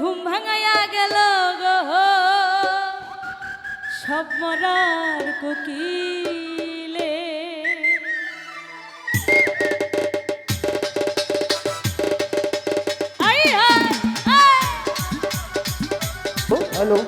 ঘুম ভাঙাইয়া গেল গো। সব মরার কোকিলে। হায়, হ্যালো।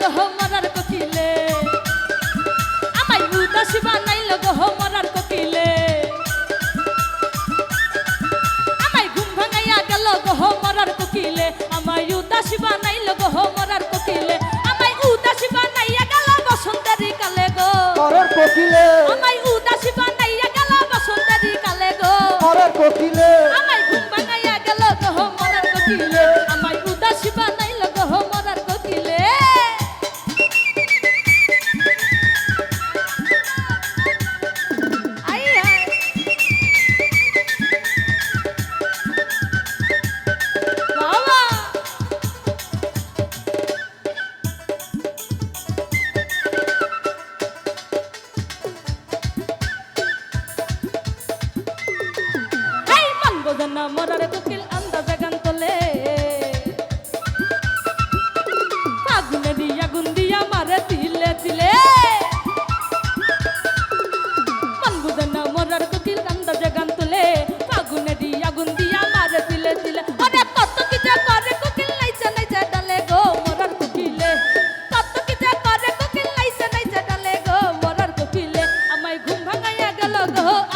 গহ মরার কোকিলে। আমায় উদাসী বানাইল গহ মরার কোকিলে। আমায় ঘুম ভাঙাইয়া গেল গহ মরার কোকিলে। আমায় উদাসী বানাইল গহ মরার কোকিলে। আমায় উদাসী বানাইয়া গেল বসন্তের কালে গো। পরের কোকিলে। ভাঙাইয়া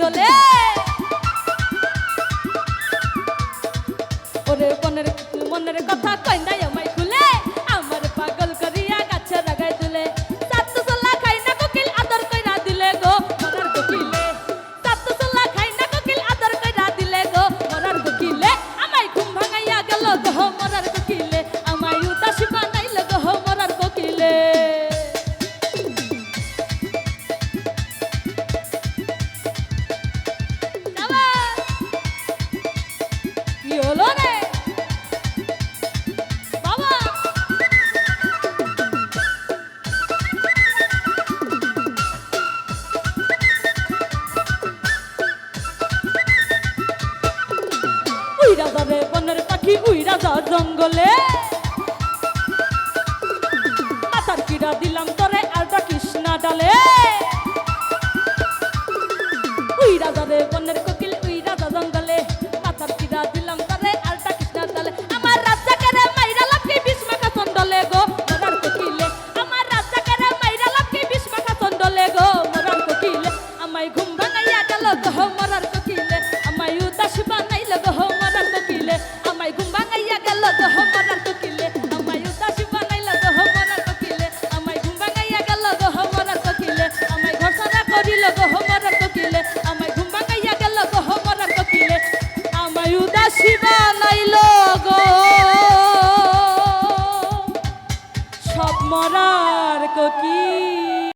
দোলে ওরে মনের মনের কথা কয় নাই আমায় খুলে। আমার পাগল করিয়া গাছে লাগাই দোলে। সাতু সোলা খাই না কোকিল, আদর কইরা দিলে গো মরার কোকিলে। সাতু সোলা খাই না কোকিল, আদর কইরা দিলে গো মরার কোকিলে। আমায় ঘুম ভাঙাইয়া গেল গো করে বনের পাখি উইরা যা জঙ্গলে। আতার কিরা দিলাম তরে আর কৃষ্ণা ডালে। উইরা যা রে, বনের